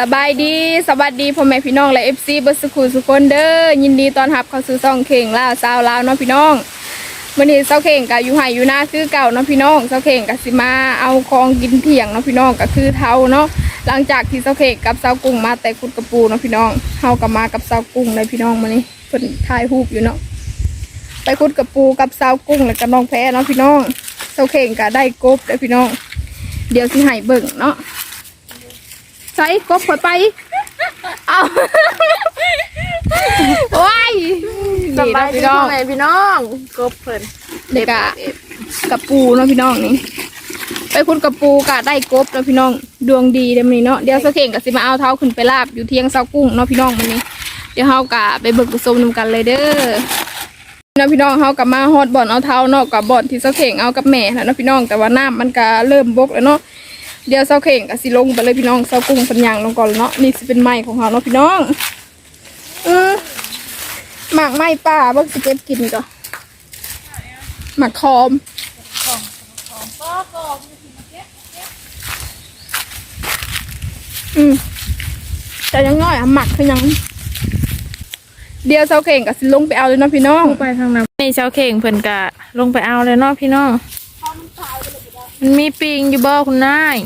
สบายดีสวัสดีพ่อแม่พี่น้องและเอฟซีบัสคูสุคนเด้อยินดีต้อนรับเข้าสู่ซ่องเข่งลาวสาวลาวเนาะพี่น้องวันนี้เซาเข่งกับอยู่ไห้อยู่หน้าคือเก่าเนาะพี่น้องเซาเข่งกับสิมาเอาของกินเที่ยงเนาะพี่น้องก็คือเท้าเนาะหลังจากที่เซาเข่งกับเซากุ้งมาแต่คุดกระปูเนาะพี่น้องเฮากับมากับเซากุ้งเลยพี่น้องมานี่เพิ่นถ่ายรูปอยู่เนาะไปคุดกระปูกับเซากุ้งแล้วก็น้องแพ้เนาะพี่น้องเซาเข่งก็ได้กบเลยพี่น้อง เดี๋ยวสิให้เบิ่งเนาะ ส่กบข่อยไป เอาโอ้ยสบายดีนี่เนาะพ่อแม่พี่น้องกบเพิ่นพี่น้องเด็กกะกับปูเนาะพี่น้องนี่ ไปคุณกับปูกะได้กบแล้วพี่น้อง ดวงดีเดี๋ยวนี้เนาะ เดี๋ยวสะเข่งกับสิมาเอาเท้าขึ้นไปลาบอยู่เทียงเสากุ้งเนาะพี่น้องมันนี้เดี๋ยวเฮากะไปเบิกผสมนำกันเลยเด้อเนาะพี่น้องเฮากะมาฮอดบ่อนเอาเท้าเนาะกับบ่อนที่สะเข่งเอากับแม่นะเนาะพี่น้อง แต่ว่าน้ำมันก็เริ่มบกแล้วเนาะ เดี๋ยวเสาเข่งกับสิลงไปเลยพี่น้องเสากุ้งเป็นยางลงก่อนเนาะนี่สิเป็นไม้ของเขาเนาะพี่น้องอือหมากไม้ป่าเบิ่สิเก็บกินก่อนหมากคอมอืมแต่ยังน้อยอะหมักคือยัง เดี๋ยวเสาเข่งกับสิลงไปเอาเลยเนาะพี่น้อง ไปทางนั้นนี่เช้าเข่งเพิ่นกะลงไปเอาเลยเนาะพี่น้อง มันมีปิงอยู่บ่คุณนาย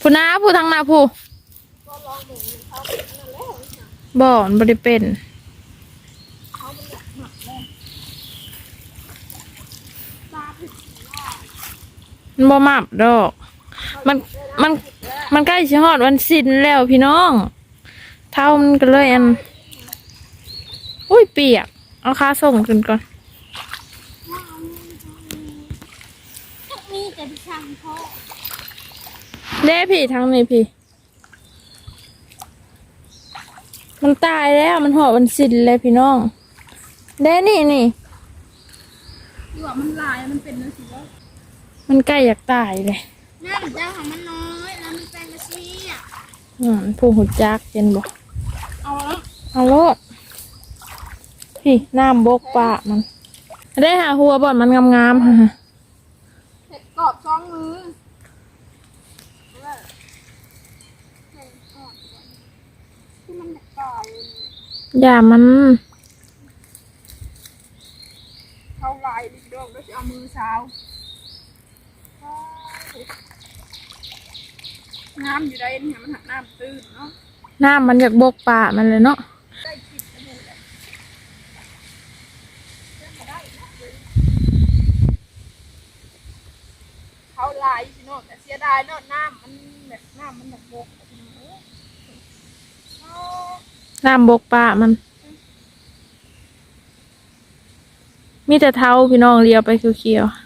ผู้น้าผู้ทางนาผู้บ่อนบ่ได้เป็นมันบ่มับดอก มันมันมันใกล้สิฮอดวันสิ้นแล้วพี่น้อง เท่ามันก็เลยอัน อุ้ยเปียก เอาค่าส่งขึ้นก่อน แต่พี่ช่างพ่อเด้พี่ทั้งนี้พี่ มันตายแล้วมันหอมันสิ้นเลยพี่น้องเด้นี่นี่ดูว่ามันลายมันเป็นนะสิว่ามันใกล้อยากตายเลยน้ำเจ้าของมันน้อยแล้วมันเป็นกระซี่อะอืมผู้หุจักเย็นบอกเอาแล้วเอาโลดพี่น้ำบกปะมัน ได้หาหัวบ่อนมันงามๆฮะเผ็ดกร อบช่องมือที่มันตายอย่ามันเข้าลายดิดองก็จะเอามือเช้าน้ำอยู่ได้เนี่ยมันหักน้ำตื้นเนาะน้ำมันอยากบกปะมันเลยเนาะ ได้กินกันหมดเลยเขาาะแต่เสียดายเนาะน้ำมันแบบน้ำมันแบบบกน้าน้ำบกปะมัน มีแต่เท้าพี่น้องเลียวไปเขียวๆ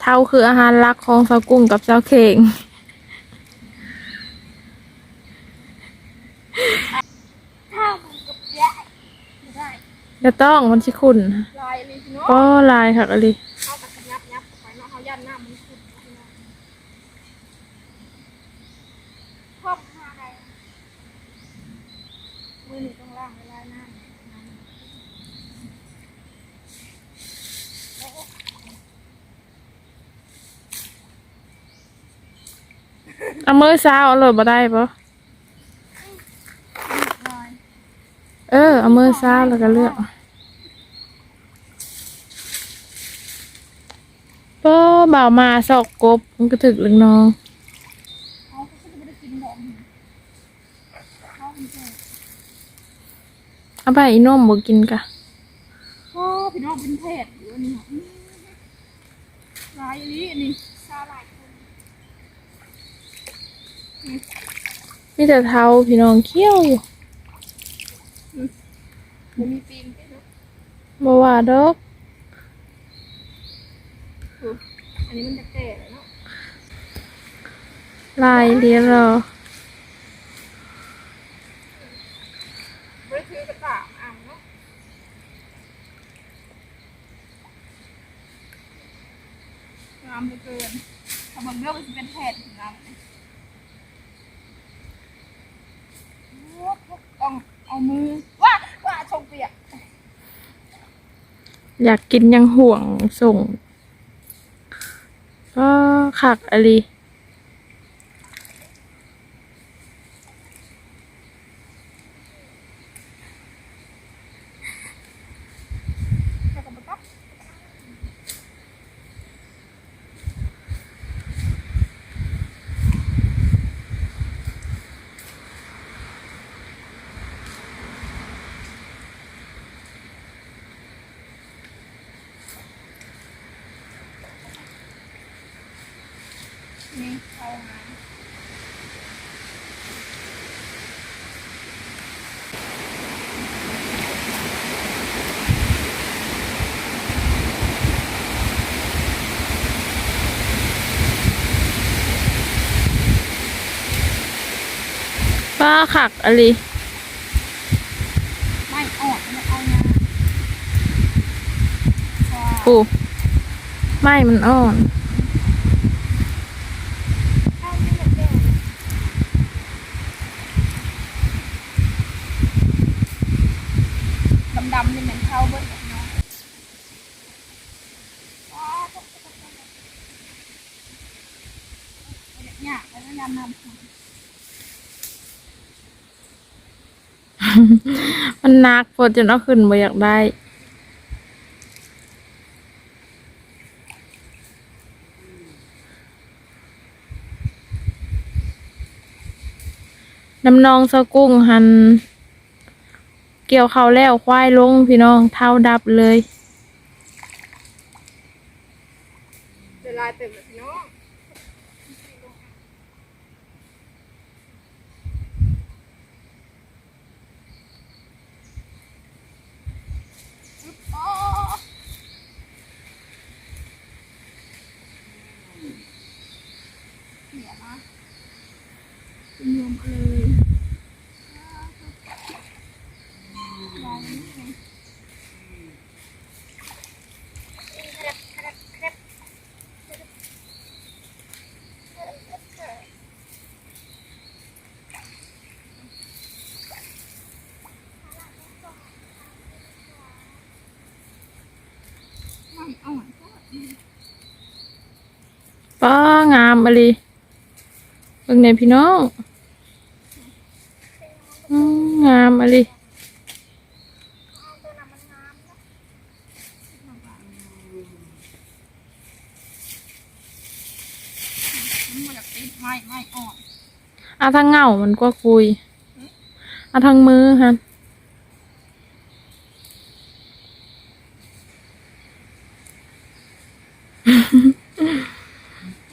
เท้าคืออาหารหลักของสาวกุ้งกับสาวเข่ง ถ้ามันกับแยะไม่ได้ จะต้องมันชิคุณลายเลยพี่น้องก็ลายค่ะอะไรเขากับยับยับเข้าไปเนาะเขายันหน้ามันขุ่นพี่น้องพ่อมาอะไรมือหนึ่งต้องล่างเวลาหน้าเอามือซ้าวเอาเลยบ่ได้ปะเออ เอามือซ้าวแล้วก็เลือก ป้บ่าวมาสอกกบมันก็ถึกเล็กน้องเขาก็จะไม่ได้กินดอกหนึ่งเขาเป็นแก่เอาไปอีนมบ่กินกะโอ้พี่น้องเป็นเพศอยู่อันนี้อืมลายอันนี้อันนี้ซาลายคนมีแต่เท้าพี่น้องเขี้ยวอยู่มันมีปีนไปเนาะบ่ว่าดอก อั นนี้มันจะแก่แล้วเนาะลายเรียนรอไม่ได้ถือกระต่ายอ่างเนาะงามเหลือเกินถ้าบางเรื่องมันจะเป็นแผ่นงามเลยโอ้ต้องเอามือว้าว้าชงเปียกอยากกินยังห่วงส่ง ก็คักอะ ป้าคักอะไรไม่ออกไม่เอางาปูไม่มันอ่อนข้าวไม่เหมือนเดิมดำๆนี่เหมือนเข้าเบิ้ลกับน้องเนี่ยแล้วก็ยำนำ มันหนักปวดจนเอาขึ้นบ่อยากได้น้ำนองสะกุ้งหัน เกี่ยวเขาแล้วควายลงพี่น้องเท้าดับเลย เวลาเต็มเลยพี่น้อง รวมเลย ไม่อ่อน ป้า งามอะไรเบิ่งในพี่น้องงามอะไรไม่ไม่อ่อนอาทางเงามันก็คุยอาทางมือฮะ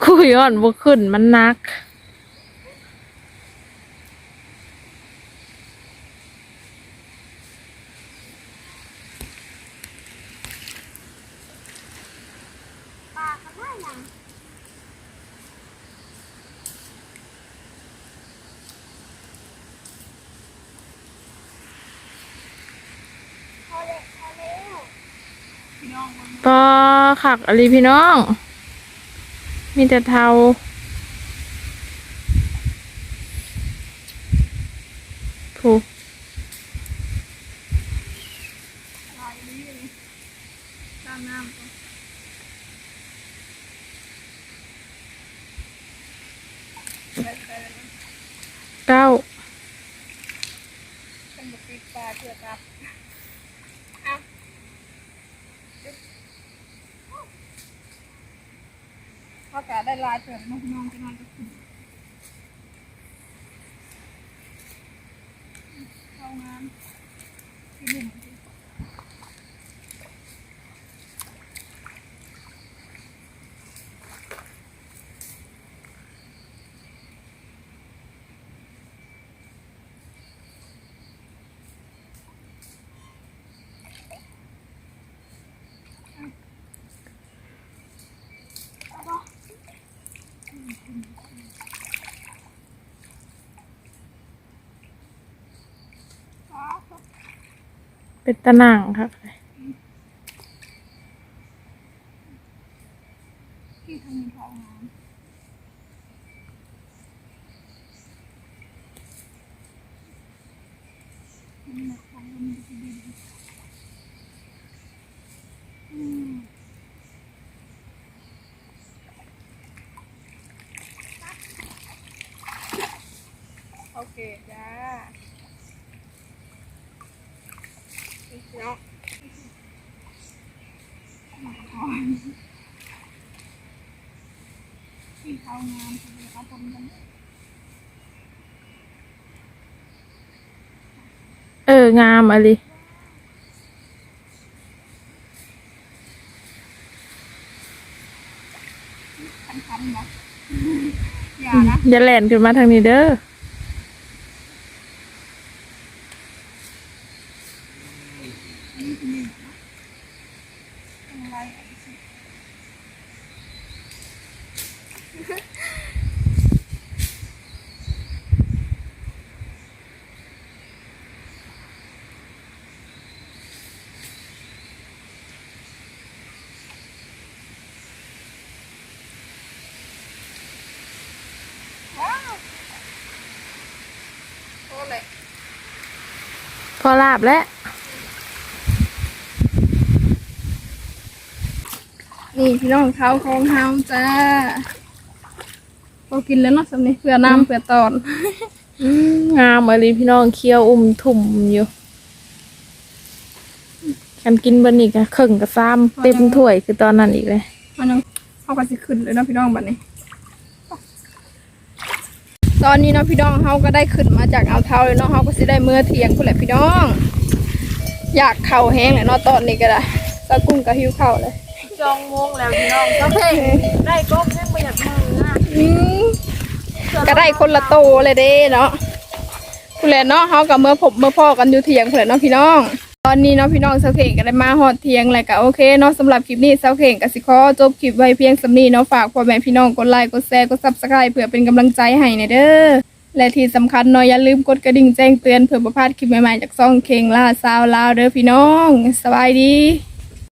คุยอ่อนบ่ขึ้นมันหนักปลาเขาได้ยังพอเลยพอแล้วพี่น้องมันปอขักอะไรพี่น้อง มีแต่เทาผูลายนี้เลยด้านหน้ามันก็ไปไปเลยเก้าเป็นบุติดปลาเถื่อครับเอาพอ กาได้ลายเปิดน้องนองจะนอนกับคุณ เป็นตะนังค่ะโอเคจ้า เนาะที่เขางามเอาผมกันเออ งามอะไรคันๆนะอย่านะ อย่าแล่นขึ้นมาทางนี้เด้อ อะไรว้าวโอ้เลย พอลาบแล้ว นี่พี่น้องเขาของเฮาจ้าพอกินแล้วเนาะสำนี้เพื่อน้ำเพื่อตอน อืมงามอะไรพี่น้องเคี้ยวอุ้มทุ่มอยู่กันกินบันนี้ก็ครึ่งกับซ้ำเต็มถ้วยคือตอนนั้นอีกเลยมันยังเขาก็สิขึ้นเลยเนาะพี่น้องบัดนี้ ตอนนี้เนาะพี่น้องเขาก็ได้ขึ้นมาจากเอาวเท้าเลยเนาะเขาก็สิได้เมื่อเที่ยงพุ่นแหละพี่น้อง อยากเข่าแห้งเลยเนาะตอนนี้ก็ได้ตะกุ้งก็หิวเข่าวเลย จองมงแล้วพี่น้องก็เพงได้ก็แค่ประหยัดมือนะอืมก็ได้คนละโตเลยเด้เนาะพุ่นแหละเนาะเขากับเมื่อผมเมื่อพ่อกันอยู่เที่ยงพุ่นแหละเนาะพี่น้อง ตอนนี้เนาะพี่น้องเสาเข่งก็ได้มาฮอดเที่ยงแล้วก็โอเคเนาะสำหรับคลิปนี้เสาเข่งก็สิขอจบคลิปไว้เพียงสำนี้เนาะฝากพ่อแม่พี่น้องกดไลค์กดแชร์กดซับสไครต์เพื่อเป็นกำลังใจให้ในเด้อและที่สำคัญเนาะอย่าลืมกดกระดิ่งแจ้งเตือนเพื่อประพลาดคลิปใหม่ๆจากซ่องเข่งล่าซาวลาวเด้อพี่น้องสบายดี